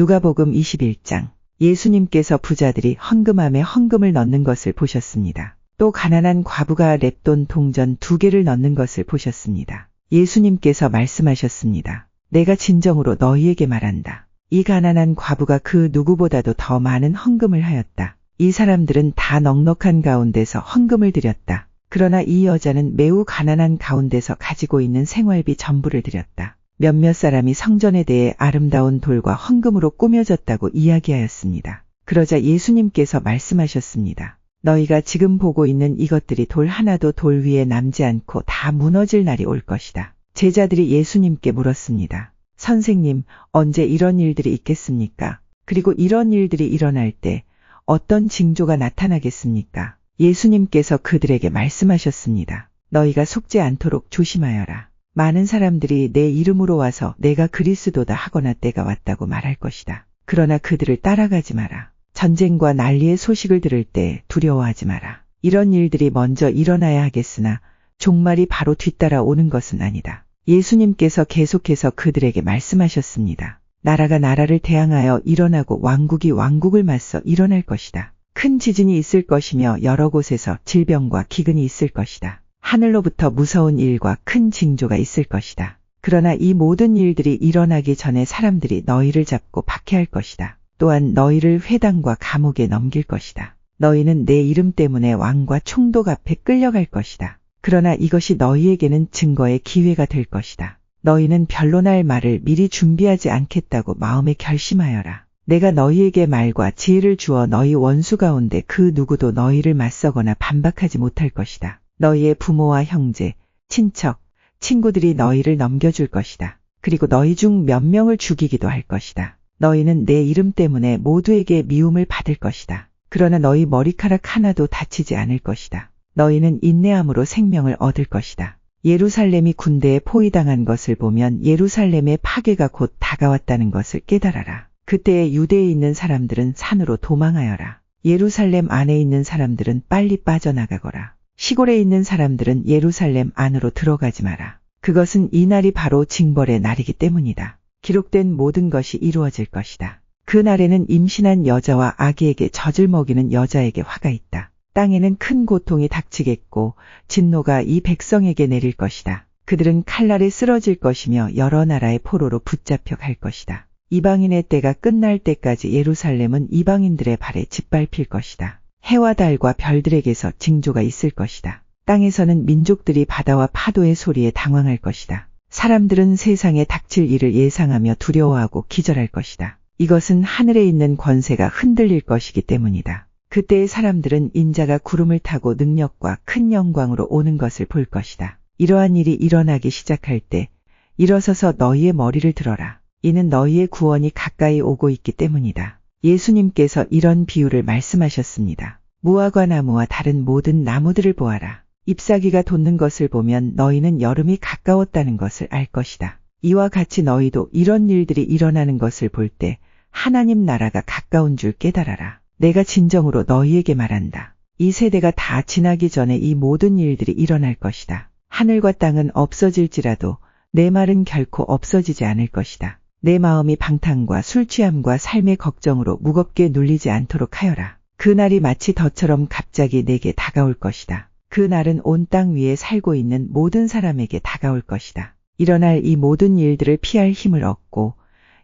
누가복음 21장 예수님께서 부자들이 헌금함에 헌금을 넣는 것을 보셨습니다. 또 가난한 과부가 랩돈 동전 두 개를 넣는 것을 보셨습니다. 예수님께서 말씀하셨습니다. 내가 진정으로 너희에게 말한다. 이 가난한 과부가 그 누구보다도 더 많은 헌금을 하였다. 이 사람들은 다 넉넉한 가운데서 헌금을 드렸다. 그러나 이 여자는 매우 가난한 가운데서 가지고 있는 생활비 전부를 드렸다. 몇몇 사람이 성전에 대해 아름다운 돌과 헌금으로 꾸며졌다고 이야기하였습니다. 그러자 예수님께서 말씀하셨습니다. 너희가 지금 보고 있는 이것들이 돌 하나도 돌 위에 남지 않고 다 무너질 날이 올 것이다. 제자들이 예수님께 물었습니다. 선생님, 언제 이런 일들이 있겠습니까? 그리고 이런 일들이 일어날 때 어떤 징조가 나타나겠습니까? 예수님께서 그들에게 말씀하셨습니다. 너희가 속지 않도록 조심하여라. 많은 사람들이 내 이름으로 와서 내가 그리스도다 하거나 때가 왔다고 말할 것이다. 그러나 그들을 따라가지 마라. 전쟁과 난리의 소식을 들을 때 두려워하지 마라. 이런 일들이 먼저 일어나야 하겠으나 종말이 바로 뒤따라 오는 것은 아니다. 예수님께서 계속해서 그들에게 말씀하셨습니다. 나라가 나라를 대항하여 일어나고 왕국이 왕국을 맞서 일어날 것이다. 큰 지진이 있을 것이며 여러 곳에서 질병과 기근이 있을 것이다. 하늘로부터 무서운 일과 큰 징조가 있을 것이다. 그러나 이 모든 일들이 일어나기 전에 사람들이 너희를 잡고 박해할 것이다. 또한 너희를 회당과 감옥에 넘길 것이다. 너희는 내 이름 때문에 왕과 총독 앞에 끌려갈 것이다. 그러나 이것이 너희에게는 증거의 기회가 될 것이다. 너희는 변론할 말을 미리 준비하지 않겠다고 마음에 결심하여라. 내가 너희에게 말과 지혜를 주어 너희 원수 가운데 그 누구도 너희를 맞서거나 반박하지 못할 것이다. 너희의 부모와 형제, 친척, 친구들이 너희를 넘겨줄 것이다. 그리고 너희 중 몇 명을 죽이기도 할 것이다. 너희는 내 이름 때문에 모두에게 미움을 받을 것이다. 그러나 너희 머리카락 하나도 다치지 않을 것이다. 너희는 인내함으로 생명을 얻을 것이다. 예루살렘이 군대에 포위당한 것을 보면 예루살렘의 파괴가 곧 다가왔다는 것을 깨달아라. 그때에 유대에 있는 사람들은 산으로 도망하여라. 예루살렘 안에 있는 사람들은 빨리 빠져나가거라. 시골에 있는 사람들은 예루살렘 안으로 들어가지 마라. 그것은 이 날이 바로 징벌의 날이기 때문이다. 기록된 모든 것이 이루어질 것이다. 그 날에는 임신한 여자와 아기에게 젖을 먹이는 여자에게 화가 있다. 땅에는 큰 고통이 닥치겠고 진노가 이 백성에게 내릴 것이다. 그들은 칼날에 쓰러질 것이며 여러 나라의 포로로 붙잡혀 갈 것이다. 이방인의 때가 끝날 때까지 예루살렘은 이방인들의 발에 짓밟힐 것이다. 해와 달과 별들에게서 징조가 있을 것이다. 땅에서는 민족들이 바다와 파도의 소리에 당황할 것이다. 사람들은 세상에 닥칠 일을 예상하며 두려워하고 기절할 것이다. 이것은 하늘에 있는 권세가 흔들릴 것이기 때문이다. 그때의 사람들은 인자가 구름을 타고 능력과 큰 영광으로 오는 것을 볼 것이다. 이러한 일이 일어나기 시작할 때 일어서서 너희의 머리를 들어라. 이는 너희의 구원이 가까이 오고 있기 때문이다. 예수님께서 이런 비유를 말씀하셨습니다. 무화과 나무와 다른 모든 나무들을 보아라. 잎사귀가 돋는 것을 보면 너희는 여름이 가까웠다는 것을 알 것이다. 이와 같이 너희도 이런 일들이 일어나는 것을 볼 때 하나님 나라가 가까운 줄 깨달아라. 내가 진정으로 너희에게 말한다. 이 세대가 다 지나기 전에 이 모든 일들이 일어날 것이다. 하늘과 땅은 없어질지라도 내 말은 결코 없어지지 않을 것이다. 내 마음이 방탕과 술 취함과 삶의 걱정으로 무겁게 눌리지 않도록 하여라. 그 날이 마치 더처럼 갑자기 내게 다가올 것이다. 그 날은 온 땅 위에 살고 있는 모든 사람에게 다가올 것이다. 일어날 이 모든 일들을 피할 힘을 얻고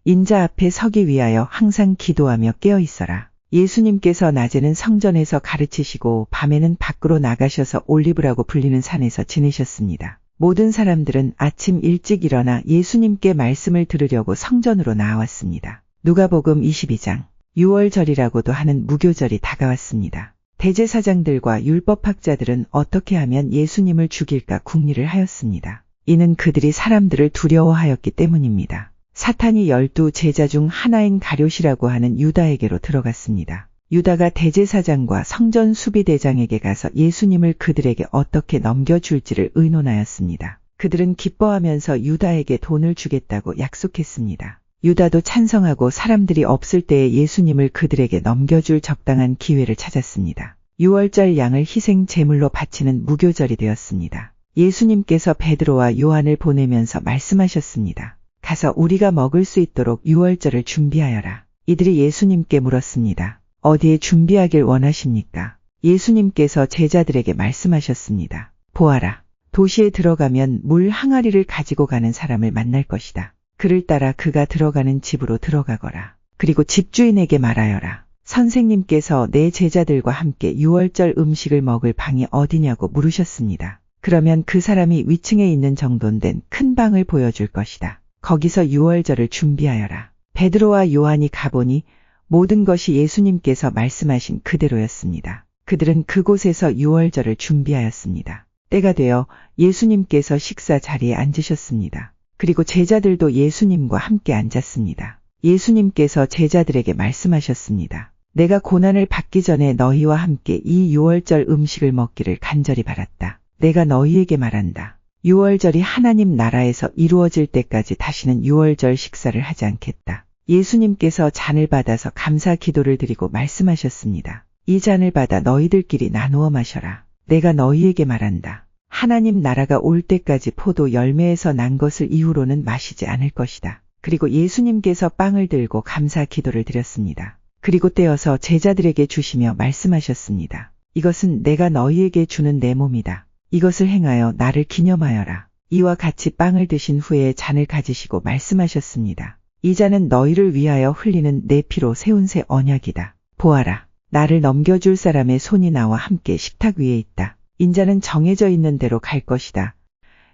인자 앞에 서기 위하여 항상 기도하며 깨어 있어라. 예수님께서 낮에는 성전에서 가르치시고 밤에는 밖으로 나가셔서 올리브라고 불리는 산에서 지내셨습니다. 모든 사람들은 아침 일찍 일어나 예수님께 말씀을 들으려고 성전으로 나왔습니다. 누가복음 22장 6월절이라고도 하는 무교절이 다가왔습니다. 대제사장들과 율법학자들은 어떻게 하면 예수님을 죽일까 궁리를 하였습니다. 이는 그들이 사람들을 두려워하였기 때문입니다. 사탄이 열두 제자 중 하나인 가룟이라고 하는 유다에게로 들어갔습니다. 유다가 대제사장과 성전 수비대장에게 가서 예수님을 그들에게 어떻게 넘겨줄지를 의논하였습니다. 그들은 기뻐하면서 유다에게 돈을 주겠다고 약속했습니다. 유다도 찬성하고 사람들이 없을 때에 예수님을 그들에게 넘겨줄 적당한 기회를 찾았습니다. 6월절 양을 희생 제물로 바치는 무교절이 되었습니다. 예수님께서 베드로와 요한을 보내면서 말씀하셨습니다. 가서 우리가 먹을 수 있도록 6월절을 준비하여라. 이들이 예수님께 물었습니다. 어디에 준비하길 원하십니까? 예수님께서 제자들에게 말씀하셨습니다. 보아라. 도시에 들어가면 물 항아리를 가지고 가는 사람을 만날 것이다. 그를 따라 그가 들어가는 집으로 들어가거라. 그리고 집주인에게 말하여라. 선생님께서 내 제자들과 함께 유월절 음식을 먹을 방이 어디냐고 물으셨습니다. 그러면 그 사람이 위층에 있는 정돈된 큰 방을 보여줄 것이다. 거기서 유월절을 준비하여라. 베드로와 요한이 가보니 모든 것이 예수님께서 말씀하신 그대로였습니다. 그들은 그곳에서 유월절을 준비하였습니다. 때가 되어 예수님께서 식사 자리에 앉으셨습니다. 그리고 제자들도 예수님과 함께 앉았습니다. 예수님께서 제자들에게 말씀하셨습니다. 내가 고난을 받기 전에 너희와 함께 이 유월절 음식을 먹기를 간절히 바랐다. 내가 너희에게 말한다. 유월절이 하나님 나라에서 이루어질 때까지 다시는 유월절 식사를 하지 않겠다. 예수님께서 잔을 받아서 감사 기도를 드리고 말씀하셨습니다. 이 잔을 받아 너희들끼리 나누어 마셔라. 내가 너희에게 말한다. 하나님 나라가 올 때까지 포도 열매에서 난 것을 이후로는 마시지 않을 것이다. 그리고 예수님께서 빵을 들고 감사 기도를 드렸습니다. 그리고 떼어서 제자들에게 주시며 말씀하셨습니다. 이것은 내가 너희에게 주는 내 몸이다. 이것을 행하여 나를 기념하여라. 이와 같이 빵을 드신 후에 잔을 가지시고 말씀하셨습니다. 이 잔은 너희를 위하여 흘리는 내 피로 세운 새 언약이다. 보아라. 나를 넘겨줄 사람의 손이 나와 함께 식탁 위에 있다. 인자는 정해져 있는 대로 갈 것이다.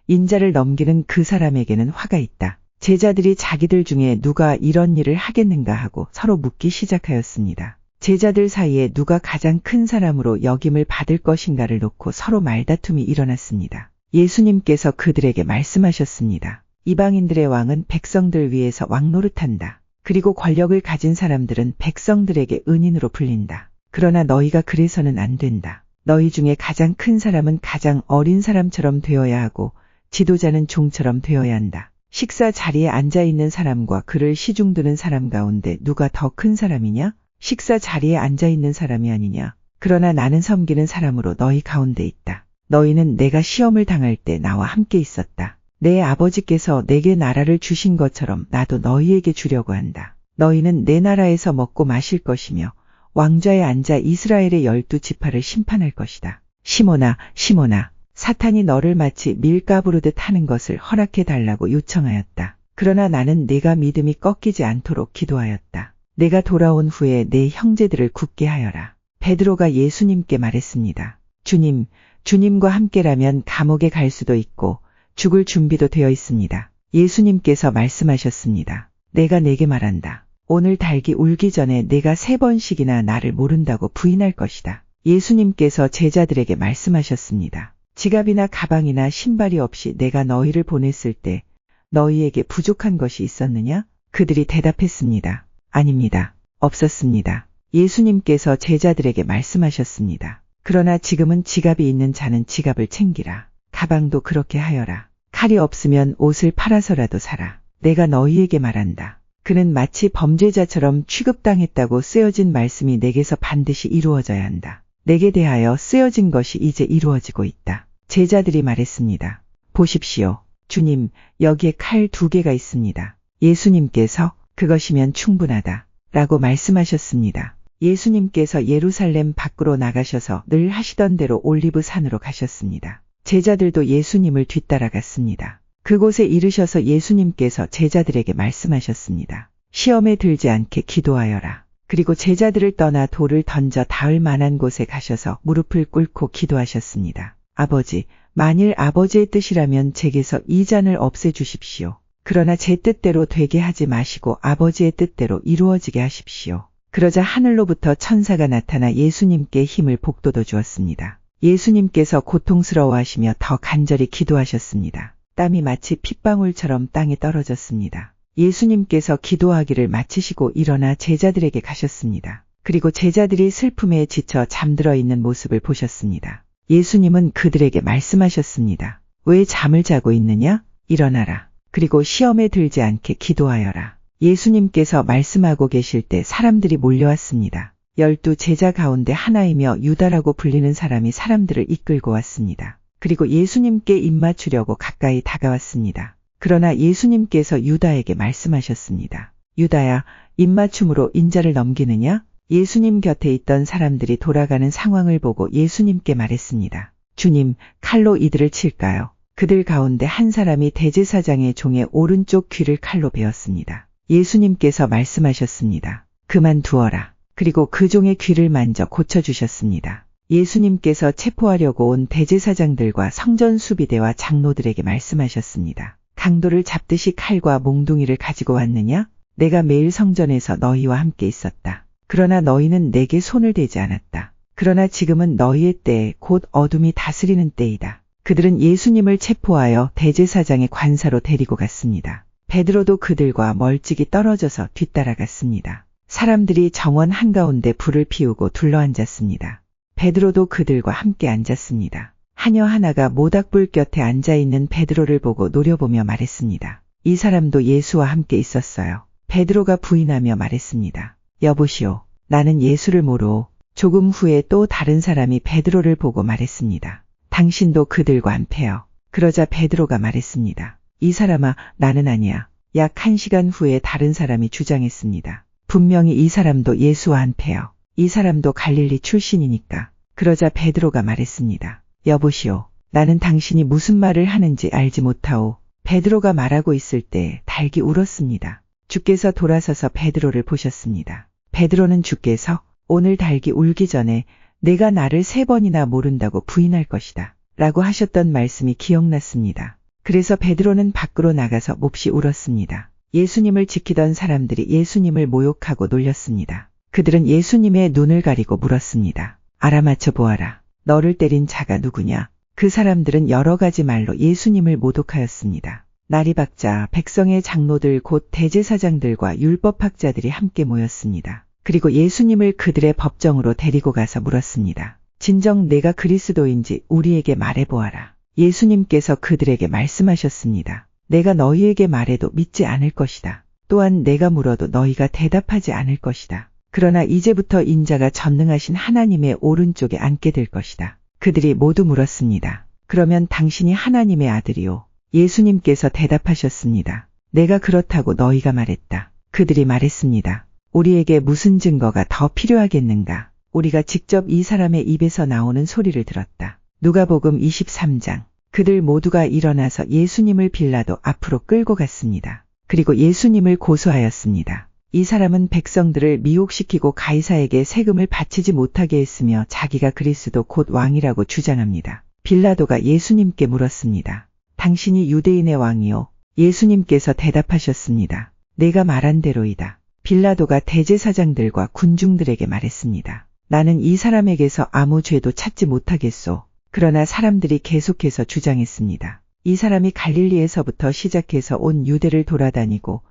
인자를 넘기는 그 사람에게는 화가 있다. 제자들이 자기들 중에 누가 이런 일을 하겠는가 하고 서로 묻기 시작하였습니다. 제자들 사이에 누가 가장 큰 사람으로 역임을 받을 것인가를 놓고 서로 말다툼이 일어났습니다. 예수님께서 그들에게 말씀하셨습니다. 이방인들의 왕은 백성들 위에서 왕 노릇한다. 그리고 권력을 가진 사람들은 백성들에게 은인으로 불린다. 그러나 너희가 그래서는 안 된다. 너희 중에 가장 큰 사람은 가장 어린 사람처럼 되어야 하고 지도자는 종처럼 되어야 한다. 식사 자리에 앉아 있는 사람과 그를 시중드는 사람 가운데 누가 더 큰 사람이냐? 식사 자리에 앉아 있는 사람이 아니냐? 그러나 나는 섬기는 사람으로 너희 가운데 있다. 너희는 내가 시험을 당할 때 나와 함께 있었다. 내 아버지께서 내게 나라를 주신 것처럼 나도 너희에게 주려고 한다. 너희는 내 나라에서 먹고 마실 것이며 왕좌에 앉아 이스라엘의 열두 지파를 심판할 것이다. 시모나, 시모나, 사탄이 너를 마치 밀가 부르듯 하는 것을 허락해 달라고 요청하였다. 그러나 나는 네가 믿음이 꺾이지 않도록 기도하였다. 내가 돌아온 후에 내 형제들을 굳게 하여라. 베드로가 예수님께 말했습니다. 주님, 주님과 함께라면 감옥에 갈 수도 있고 죽을 준비도 되어 있습니다. 예수님께서 말씀하셨습니다. 내가 내게 말한다. 오늘 닭이 울기 전에 내가 세 번씩이나 나를 모른다고 부인할 것이다. 예수님께서 제자들에게 말씀하셨습니다. 지갑이나 가방이나 신발이 없이 내가 너희를 보냈을 때 너희에게 부족한 것이 있었느냐? 그들이 대답했습니다. 아닙니다. 없었습니다. 예수님께서 제자들에게 말씀하셨습니다. 그러나 지금은 지갑이 있는 자는 지갑을 챙기라. 가방도 그렇게 하여라. 칼이 없으면 옷을 팔아서라도 사라. 내가 너희에게 말한다. 그는 마치 범죄자처럼 취급당했다고 쓰여진 말씀이 내게서 반드시 이루어져야 한다. 내게 대하여 쓰여진 것이 이제 이루어지고 있다. 제자들이 말했습니다. 보십시오. 주님, 여기에 칼 두 개가 있습니다. 예수님께서 그것이면 충분하다. 라고 말씀하셨습니다. 예수님께서 예루살렘 밖으로 나가셔서 늘 하시던 대로 올리브 산으로 가셨습니다. 제자들도 예수님을 뒤따라갔습니다. 그곳에 이르셔서 예수님께서 제자들에게 말씀하셨습니다. 시험에 들지 않게 기도하여라. 그리고 제자들을 떠나 돌을 던져 닿을 만한 곳에 가셔서 무릎을 꿇고 기도하셨습니다. 아버지, 만일 아버지의 뜻이라면 제게서 이 잔을 없애주십시오. 그러나 제 뜻대로 되게 하지 마시고 아버지의 뜻대로 이루어지게 하십시오. 그러자 하늘로부터 천사가 나타나 예수님께 힘을 복돋워 주었습니다. 예수님께서 고통스러워하시며 더 간절히 기도하셨습니다. 땀이 마치 핏방울처럼 땅에 떨어졌습니다. 예수님께서 기도하기를 마치시고 일어나 제자들에게 가셨습니다. 그리고 제자들이 슬픔에 지쳐 잠들어 있는 모습을 보셨습니다. 예수님은 그들에게 말씀하셨습니다. 왜 잠을 자고 있느냐? 일어나라. 그리고 시험에 들지 않게 기도하여라. 예수님께서 말씀하고 계실 때 사람들이 몰려왔습니다. 열두 제자 가운데 하나이며 유다라고 불리는 사람이 사람들을 이끌고 왔습니다. 그리고 예수님께 입맞추려고 가까이 다가왔습니다. 그러나 예수님께서 유다에게 말씀하셨습니다. 유다야, 입맞춤으로 인자를 넘기느냐? 예수님 곁에 있던 사람들이 돌아가는 상황을 보고 예수님께 말했습니다. 주님, 칼로 이들을 칠까요? 그들 가운데 한 사람이 대제사장의 종의 오른쪽 귀를 칼로 베었습니다. 예수님께서 말씀하셨습니다. 그만 두어라. 그리고 그 종의 귀를 만져 고쳐주셨습니다. 예수님께서 체포하려고 온 대제사장들과 성전 수비대와 장로들에게 말씀하셨습니다. 강도를 잡듯이 칼과 몽둥이를 가지고 왔느냐? 내가 매일 성전에서 너희와 함께 있었다. 그러나 너희는 내게 손을 대지 않았다. 그러나 지금은 너희의 때, 곧 어둠이 다스리는 때이다. 그들은 예수님을 체포하여 대제사장의 관사로 데리고 갔습니다. 베드로도 그들과 멀찍이 떨어져서 뒤따라갔습니다. 사람들이 정원 한가운데 불을 피우고 둘러앉았습니다. 베드로도 그들과 함께 앉았습니다. 하녀 하나가 모닥불 곁에 앉아 있는 베드로를 보고 노려보며 말했습니다. 이 사람도 예수와 함께 있었어요. 베드로가 부인하며 말했습니다. 여보시오, 나는 예수를 모르오. 조금 후에 또 다른 사람이 베드로를 보고 말했습니다. 당신도 그들과 한패요. 그러자 베드로가 말했습니다. 이 사람아, 나는 아니야. 약한 시간 후에 다른 사람이 주장했습니다. 분명히 이 사람도 예수와 한패요. 이 사람도 갈릴리 출신이니까. 그러자 베드로가 말했습니다. 여보시오, 나는 당신이 무슨 말을 하는지 알지 못하오. 베드로가 말하고 있을 때 닭이 울었습니다. 주께서 돌아서서 베드로를 보셨습니다. 베드로는 주께서 오늘 닭이 울기 전에 내가 나를 세 번이나 모른다고 부인할 것이다. 라고 하셨던 말씀이 기억났습니다. 그래서 베드로는 밖으로 나가서 몹시 울었습니다. 예수님을 지키던 사람들이 예수님을 모욕하고 놀렸습니다. 그들은 예수님의 눈을 가리고 물었습니다. 알아맞혀 보아라. 너를 때린 자가 누구냐? 그 사람들은 여러 가지 말로 예수님을 모독하였습니다. 날이 밝자 백성의 장로들 곧 대제사장들과 율법학자들이 함께 모였습니다. 그리고 예수님을 그들의 법정으로 데리고 가서 물었습니다. 진정 내가 그리스도인지 우리에게 말해보아라. 예수님께서 그들에게 말씀하셨습니다. 내가 너희에게 말해도 믿지 않을 것이다. 또한 내가 물어도 너희가 대답하지 않을 것이다. 그러나 이제부터 인자가 전능하신 하나님의 오른쪽에 앉게 될 것이다. 그들이 모두 물었습니다. 그러면 당신이 하나님의 아들이요. 예수님께서 대답하셨습니다. 내가 그렇다고 너희가 말했다. 그들이 말했습니다. 우리에게 무슨 증거가 더 필요하겠는가? 우리가 직접 이 사람의 입에서 나오는 소리를 들었다. 누가복음 23장. 그들 모두가 일어나서 예수님을 빌라도 앞으로 끌고 갔습니다. 그리고 예수님을 고소하였습니다. 이 사람은 백성들을 미혹시키고 가이사에게 세금을 바치지 못하게 했으며 자기가 그리스도 곧 왕이라고 주장합니다. 빌라도가 예수님께 물었습니다. 당신이 유대인의 왕이요? 예수님께서 대답하셨습니다. 내가 말한 대로이다. 빌라도가 대제사장들과 군중들에게 말했습니다. 나는 이 사람에게서 아무 죄도 찾지 못하겠소. 그러나 사람들이 계속해서 주장했습니다. 이 사람이 갈릴리에서부터 시작해서 온 유대를 돌아다니고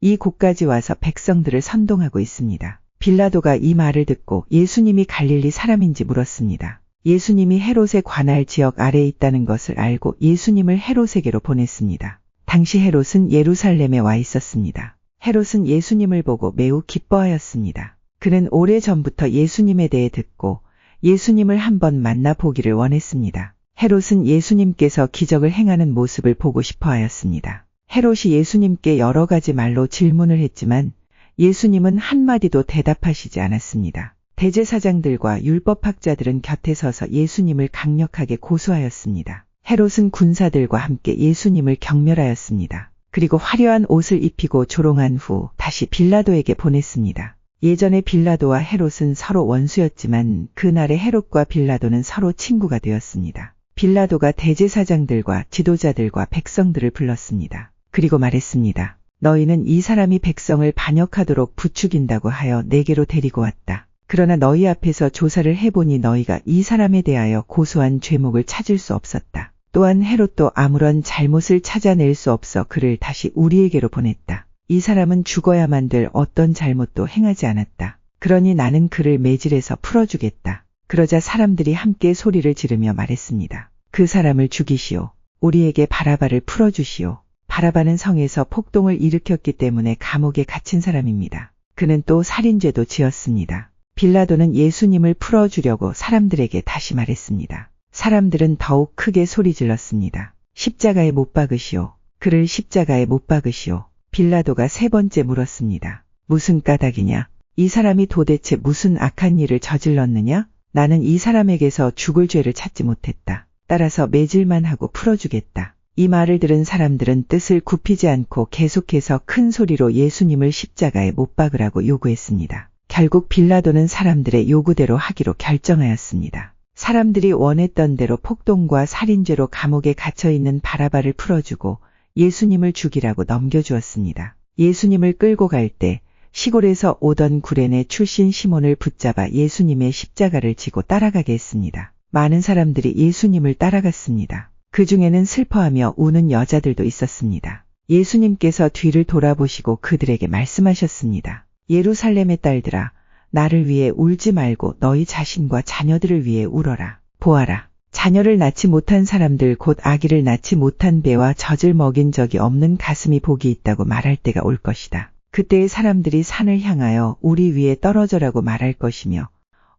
이 곳까지 와서 백성들을 선동하고 있습니다. 빌라도가 이 말을 듣고 예수님이 갈릴리 사람인지 물었습니다. 예수님이 헤롯의 관할 지역 아래에 있다는 것을 알고 예수님을 헤롯에게로 보냈습니다. 당시 헤롯은 예루살렘에 와 있었습니다. 헤롯은 예수님을 보고 매우 기뻐하였습니다. 그는 오래 전부터 예수님에 대해 듣고 예수님을 한번 만나보기를 원했습니다. 헤롯은 예수님께서 기적을 행하는 모습을 보고 싶어 하였습니다. 헤롯이 예수님께 여러 가지 말로 질문을 했지만 예수님은 한마디도 대답하시지 않았습니다. 대제사장들과 율법학자들은 곁에 서서 예수님을 강력하게 고소하였습니다. 헤롯은 군사들과 함께 예수님을 경멸하였습니다. 그리고 화려한 옷을 입히고 조롱한 후 다시 빌라도에게 보냈습니다. 예전에 빌라도와 헤롯은 서로 원수였지만 그날의 헤롯과 빌라도는 서로 친구가 되었습니다. 빌라도가 대제사장들과 지도자들과 백성들을 불렀습니다. 그리고 말했습니다. 너희는 이 사람이 백성을 반역하도록 부추긴다고 하여 내게로 데리고 왔다. 그러나 너희 앞에서 조사를 해보니 너희가 이 사람에 대하여 고소한 죄목을 찾을 수 없었다. 또한 헤롯도 아무런 잘못을 찾아낼 수 없어 그를 다시 우리에게로 보냈다. 이 사람은 죽어야만 될 어떤 잘못도 행하지 않았다. 그러니 나는 그를 매질해서 풀어주겠다. 그러자 사람들이 함께 소리를 지르며 말했습니다. 그 사람을 죽이시오. 우리에게 바라바를 풀어주시오. 바라바는 성에서 폭동을 일으켰기 때문에 감옥에 갇힌 사람입니다. 그는 또 살인죄도 지었습니다. 빌라도는 예수님을 풀어주려고 사람들에게 다시 말했습니다. 사람들은 더욱 크게 소리 질렀습니다. 십자가에 못 박으시오. 그를 십자가에 못 박으시오. 빌라도가 세 번째 물었습니다. 무슨 까닭이냐? 이 사람이 도대체 무슨 악한 일을 저질렀느냐? 나는 이 사람에게서 죽을 죄를 찾지 못했다. 따라서 매질만 하고 풀어주겠다. 이 말을 들은 사람들은 뜻을 굽히지 않고 계속해서 큰 소리로 예수님을 십자가에 못 박으라고 요구했습니다. 결국 빌라도는 사람들의 요구대로 하기로 결정하였습니다. 사람들이 원했던 대로 폭동과 살인죄로 감옥에 갇혀 있는 바라바를 풀어주고 예수님을 죽이라고 넘겨주었습니다. 예수님을 끌고 갈 때 시골에서 오던 구레네 출신 시몬을 붙잡아 예수님의 십자가를 지고 따라가게 했습니다. 많은 사람들이 예수님을 따라갔습니다. 그 중에는 슬퍼하며 우는 여자들도 있었습니다. 예수님께서 뒤를 돌아보시고 그들에게 말씀하셨습니다. 예루살렘의 딸들아, 나를 위해 울지 말고 너희 자신과 자녀들을 위해 울어라. 보아라. 자녀를 낳지 못한 사람들 곧 아기를 낳지 못한 배와 젖을 먹인 적이 없는 가슴이 복이 있다고 말할 때가 올 것이다. 그때의 사람들이 산을 향하여 우리 위에 떨어져라고 말할 것이며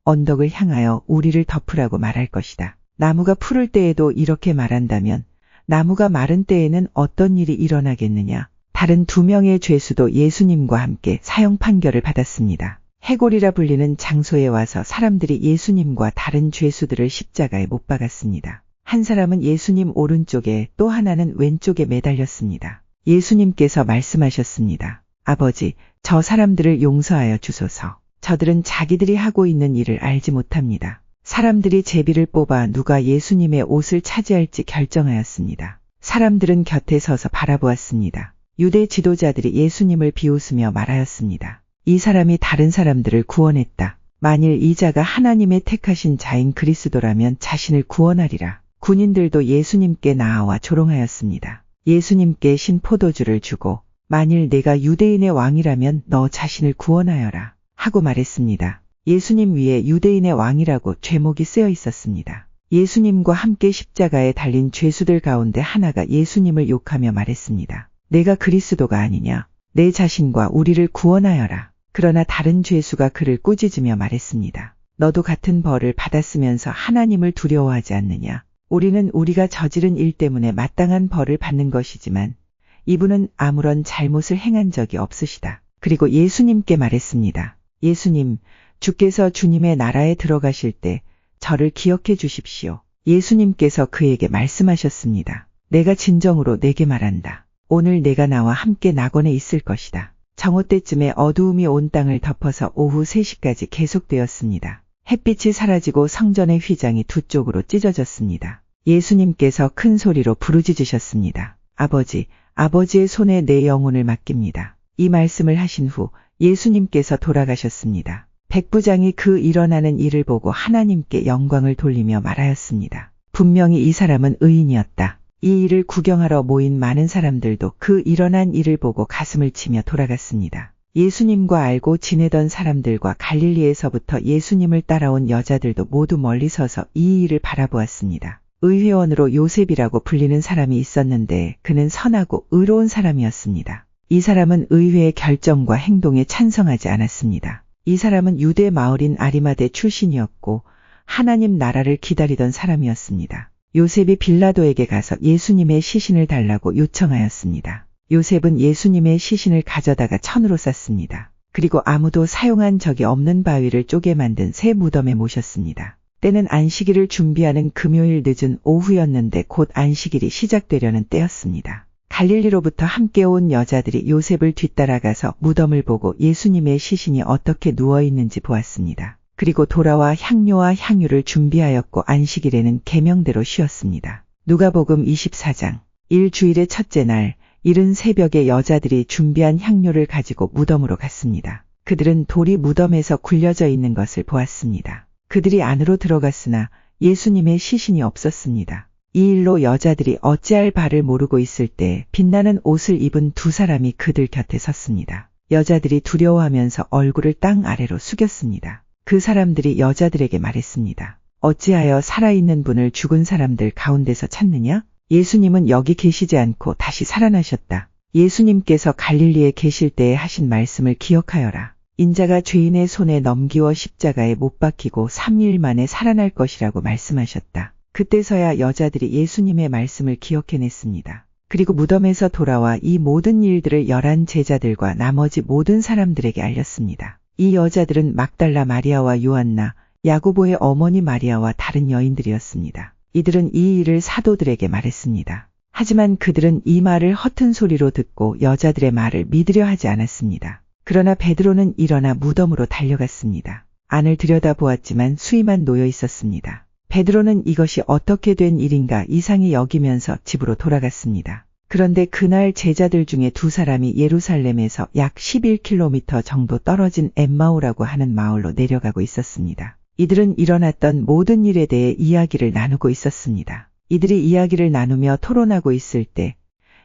언덕을 향하여 우리를 덮으라고 말할 것이다. 나무가 푸를 때에도 이렇게 말한다면 나무가 마른 때에는 어떤 일이 일어나겠느냐. 다른 두 명의 죄수도 예수님과 함께 사형 판결을 받았습니다. 해골이라 불리는 장소에 와서 사람들이 예수님과 다른 죄수들을 십자가에 못 박았습니다. 한 사람은 예수님 오른쪽에 또 하나는 왼쪽에 매달렸습니다. 예수님께서 말씀하셨습니다. 아버지, 저 사람들을 용서하여 주소서. 저들은 자기들이 하고 있는 일을 알지 못합니다. 사람들이 제비를 뽑아 누가 예수님의 옷을 차지할지 결정하였습니다. 사람들은 곁에 서서 바라보았습니다. 유대 지도자들이 예수님을 비웃으며 말하였습니다. 이 사람이 다른 사람들을 구원했다. 만일 이 자가 하나님의 택하신 자인 그리스도라면 자신을 구원하리라. 군인들도 예수님께 나아와 조롱하였습니다. 예수님께 신 포도주를 주고 만일 내가 유대인의 왕이라면 너 자신을 구원하여라 하고 말했습니다. 예수님 위에 유대인의 왕이라고 죄목이 쓰여 있었습니다. 예수님과 함께 십자가에 달린 죄수들 가운데 하나가 예수님을 욕하며 말했습니다. 내가 그리스도가 아니냐? 내 자신과 우리를 구원하여라. 그러나 다른 죄수가 그를 꾸짖으며 말했습니다. 너도 같은 벌을 받았으면서 하나님을 두려워하지 않느냐? 우리는 우리가 저지른 일 때문에 마땅한 벌을 받는 것이지만 이분은 아무런 잘못을 행한 적이 없으시다. 그리고 예수님께 말했습니다. 예수님, 주께서 주님의 나라에 들어가실 때 저를 기억해 주십시오. 예수님께서 그에게 말씀하셨습니다. 내가 진정으로 내게 말한다. 오늘 내가 나와 함께 낙원에 있을 것이다. 정오 때쯤에 어두움이 온 땅을 덮어서 오후 3시까지 계속되었습니다. 햇빛이 사라지고 성전의 휘장이 두 쪽으로 찢어졌습니다. 예수님께서 큰 소리로 부르짖으셨습니다. 아버지, 아버지의 손에 내 영혼을 맡깁니다. 이 말씀을 하신 후 예수님께서 돌아가셨습니다. 백부장이 그 일어나는 일을 보고 하나님께 영광을 돌리며 말하였습니다. 분명히 이 사람은 의인이었다. 이 일을 구경하러 모인 많은 사람들도 그 일어난 일을 보고 가슴을 치며 돌아갔습니다. 예수님과 알고 지내던 사람들과 갈릴리에서부터 예수님을 따라온 여자들도 모두 멀리 서서 이 일을 바라보았습니다. 의회원으로 요셉이라고 불리는 사람이 있었는데 그는 선하고 의로운 사람이었습니다. 이 사람은 의회의 결정과 행동에 찬성하지 않았습니다. 이 사람은 유대 마을인 아리마대 출신이었고 하나님 나라를 기다리던 사람이었습니다. 요셉이 빌라도에게 가서 예수님의 시신을 달라고 요청하였습니다. 요셉은 예수님의 시신을 가져다가 천으로 쌌습니다. 그리고 아무도 사용한 적이 없는 바위를 쪼개 만든 새 무덤에 모셨습니다. 때는 안식일을 준비하는 금요일 늦은 오후였는데 곧 안식일이 시작되려는 때였습니다. 갈릴리로부터 함께 온 여자들이 요셉을 뒤따라가서 무덤을 보고 예수님의 시신이 어떻게 누워 있는지 보았습니다. 그리고 돌아와 향료와 향유를 준비하였고 안식일에는 계명대로 쉬었습니다. 누가복음 24장 일주일의 첫째 날 이른 새벽에 여자들이 준비한 향료를 가지고 무덤으로 갔습니다. 그들은 돌이 무덤에서 굴려져 있는 것을 보았습니다. 그들이 안으로 들어갔으나 예수님의 시신이 없었습니다. 이 일로 여자들이 어찌할 바를 모르고 있을 때 빛나는 옷을 입은 두 사람이 그들 곁에 섰습니다. 여자들이 두려워하면서 얼굴을 땅 아래로 숙였습니다. 그 사람들이 여자들에게 말했습니다. 어찌하여 살아있는 분을 죽은 사람들 가운데서 찾느냐? 예수님은 여기 계시지 않고 다시 살아나셨다. 예수님께서 갈릴리에 계실 때에 하신 말씀을 기억하여라. 인자가 죄인의 손에 넘기워 십자가에 못 박히고 3일 만에 살아날 것이라고 말씀하셨다. 그때서야 여자들이 예수님의 말씀을 기억해냈습니다. 그리고 무덤에서 돌아와 이 모든 일들을 열한 제자들과 나머지 모든 사람들에게 알렸습니다. 이 여자들은 막달라 마리아와 요한나, 야고보의 어머니 마리아와 다른 여인들이었습니다. 이들은 이 일을 사도들에게 말했습니다. 하지만 그들은 이 말을 허튼 소리로 듣고 여자들의 말을 믿으려 하지 않았습니다. 그러나 베드로는 일어나 무덤으로 달려갔습니다. 안을 들여다보았지만 수위만 놓여 있었습니다. 베드로는 이것이 어떻게 된 일인가 이상히 여기면서 집으로 돌아갔습니다. 그런데 그날 제자들 중에 두 사람이 예루살렘에서 약 11km 정도 떨어진 엠마오라고 하는 마을로 내려가고 있었습니다. 이들은 일어났던 모든 일에 대해 이야기를 나누고 있었습니다. 이들이 이야기를 나누며 토론하고 있을 때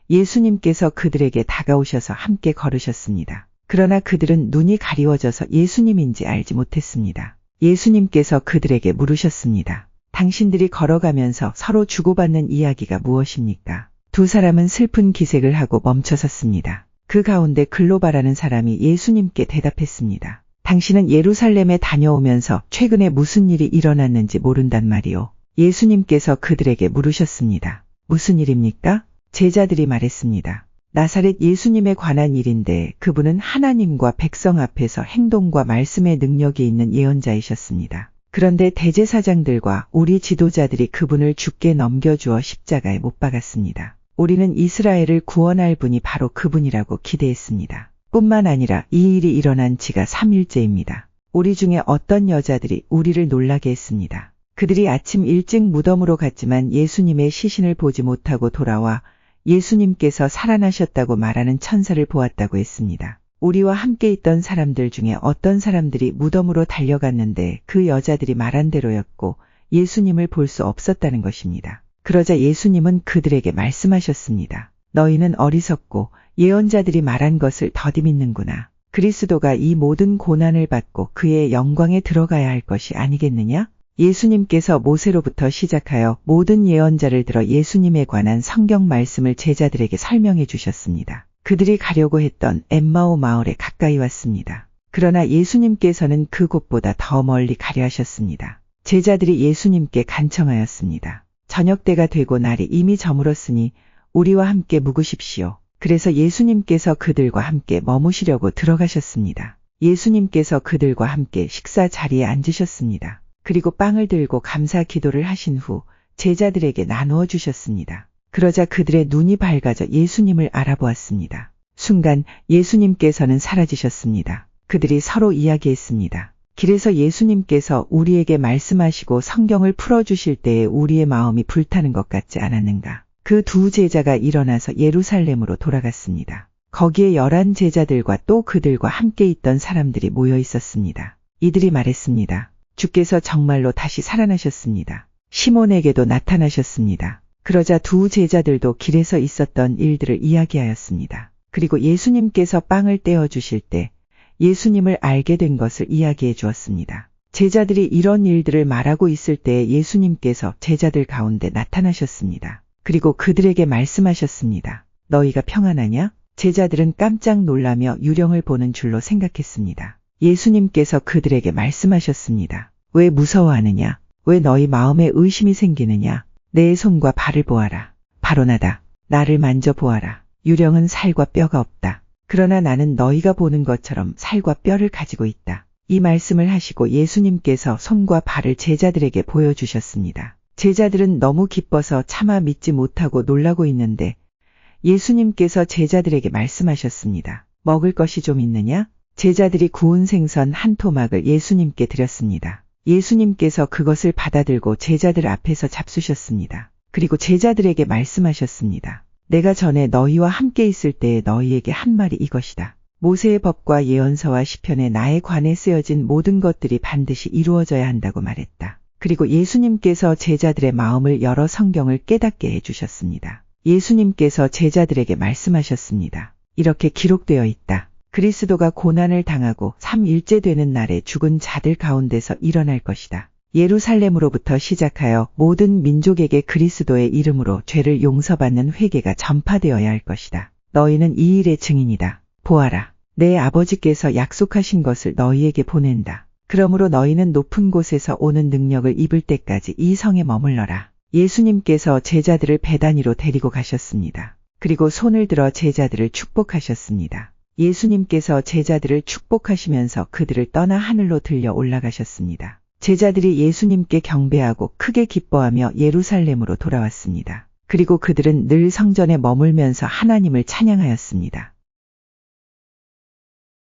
예수님께서 그들에게 다가오셔서 함께 걸으셨습니다. 그러나 그들은 눈이 가리워져서 예수님인지 알지 못했습니다. 예수님께서 그들에게 물으셨습니다. 당신들이 걸어가면서 서로 주고받는 이야기가 무엇입니까? 두 사람은 슬픈 기색을 하고 멈춰섰습니다. 그 가운데 글로바라는 사람이 예수님께 대답했습니다. 당신은 예루살렘에 다녀오면서 최근에 무슨 일이 일어났는지 모른단 말이오. 예수님께서 그들에게 물으셨습니다. 무슨 일입니까? 제자들이 말했습니다. 나사렛 예수님에 관한 일인데 그분은 하나님과 백성 앞에서 행동과 말씀의 능력이 있는 예언자이셨습니다. 그런데 대제사장들과 우리 지도자들이 그분을 죽게 넘겨주어 십자가에 못 박았습니다. 우리는 이스라엘을 구원할 분이 바로 그분이라고 기대했습니다. 뿐만 아니라 이 일이 일어난 지가 3일째입니다. 우리 중에 어떤 여자들이 우리를 놀라게 했습니다. 그들이 아침 일찍 무덤으로 갔지만 예수님의 시신을 보지 못하고 돌아와 예수님께서 살아나셨다고 말하는 천사를 보았다고 했습니다. 우리와 함께 있던 사람들 중에 어떤 사람들이 무덤으로 달려갔는데 그 여자들이 말한 대로였고 예수님을 볼 수 없었다는 것입니다. 그러자 예수님은 그들에게 말씀하셨습니다. 너희는 어리석고 예언자들이 말한 것을 더디 믿는구나. 그리스도가 이 모든 고난을 받고 그의 영광에 들어가야 할 것이 아니겠느냐? 예수님께서 모세로부터 시작하여 모든 예언자를 들어 예수님에 관한 성경 말씀을 제자들에게 설명해 주셨습니다. 그들이 가려고 했던 엠마오 마을에 가까이 왔습니다. 그러나 예수님께서는 그곳보다 더 멀리 가려 하셨습니다. 제자들이 예수님께 간청하였습니다. 저녁 때가 되고 날이 이미 저물었으니 우리와 함께 묵으십시오. 그래서 예수님께서 그들과 함께 머무시려고 들어가셨습니다. 예수님께서 그들과 함께 식사 자리에 앉으셨습니다. 그리고 빵을 들고 감사 기도를 하신 후 제자들에게 나누어 주셨습니다. 그러자 그들의 눈이 밝아져 예수님을 알아보았습니다. 순간 예수님께서는 사라지셨습니다. 그들이 서로 이야기했습니다. 길에서 예수님께서 우리에게 말씀하시고 성경을 풀어주실 때에 우리의 마음이 불타는 것 같지 않았는가. 그 두 제자가 일어나서 예루살렘으로 돌아갔습니다. 거기에 열한 제자들과 또 그들과 함께 있던 사람들이 모여 있었습니다. 이들이 말했습니다. 주께서 정말로 다시 살아나셨습니다. 시몬에게도 나타나셨습니다. 그러자 두 제자들도 길에서 있었던 일들을 이야기하였습니다. 그리고 예수님께서 빵을 떼어 주실 때 예수님을 알게 된 것을 이야기해 주었습니다. 제자들이 이런 일들을 말하고 있을 때 예수님께서 제자들 가운데 나타나셨습니다. 그리고 그들에게 말씀하셨습니다. 너희가 평안하냐? 제자들은 깜짝 놀라며 유령을 보는 줄로 생각했습니다. 예수님께서 그들에게 말씀하셨습니다. 왜 무서워하느냐? 왜 너희 마음에 의심이 생기느냐? 내 손과 발을 보아라. 바로 나다. 나를 만져보아라. 유령은 살과 뼈가 없다. 그러나 나는 너희가 보는 것처럼 살과 뼈를 가지고 있다. 이 말씀을 하시고 예수님께서 손과 발을 제자들에게 보여주셨습니다. 제자들은 너무 기뻐서 차마 믿지 못하고 놀라고 있는데 예수님께서 제자들에게 말씀하셨습니다. 먹을 것이 좀 있느냐? 제자들이 구운 생선 한 토막을 예수님께 드렸습니다. 예수님께서 그것을 받아들고 제자들 앞에서 잡수셨습니다. 그리고 제자들에게 말씀하셨습니다. 내가 전에 너희와 함께 있을 때에 너희에게 한 말이 이것이다. 모세의 법과 예언서와 시편에 나에 관해 쓰여진 모든 것들이 반드시 이루어져야 한다고 말했다. 그리고 예수님께서 제자들의 마음을 열어 성경을 깨닫게 해주셨습니다. 예수님께서 제자들에게 말씀하셨습니다. 이렇게 기록되어 있다. 그리스도가 고난을 당하고 3일째 되는 날에 죽은 자들 가운데서 일어날 것이다. 예루살렘으로부터 시작하여 모든 민족에게 그리스도의 이름으로 죄를 용서받는 회개가 전파되어야 할 것이다. 너희는 이 일의 증인이다. 보아라. 내 아버지께서 약속하신 것을 너희에게 보낸다. 그러므로 너희는 높은 곳에서 오는 능력을 입을 때까지 이 성에 머물러라. 예수님께서 제자들을 배단위로 데리고 가셨습니다. 그리고 손을 들어 제자들을 축복하셨습니다. 예수님께서 제자들을 축복하시면서 그들을 떠나 하늘로 들려 올라가셨습니다. 제자들이 예수님께 경배하고 크게 기뻐하며 예루살렘으로 돌아왔습니다. 그리고 그들은 늘 성전에 머물면서 하나님을 찬양하였습니다.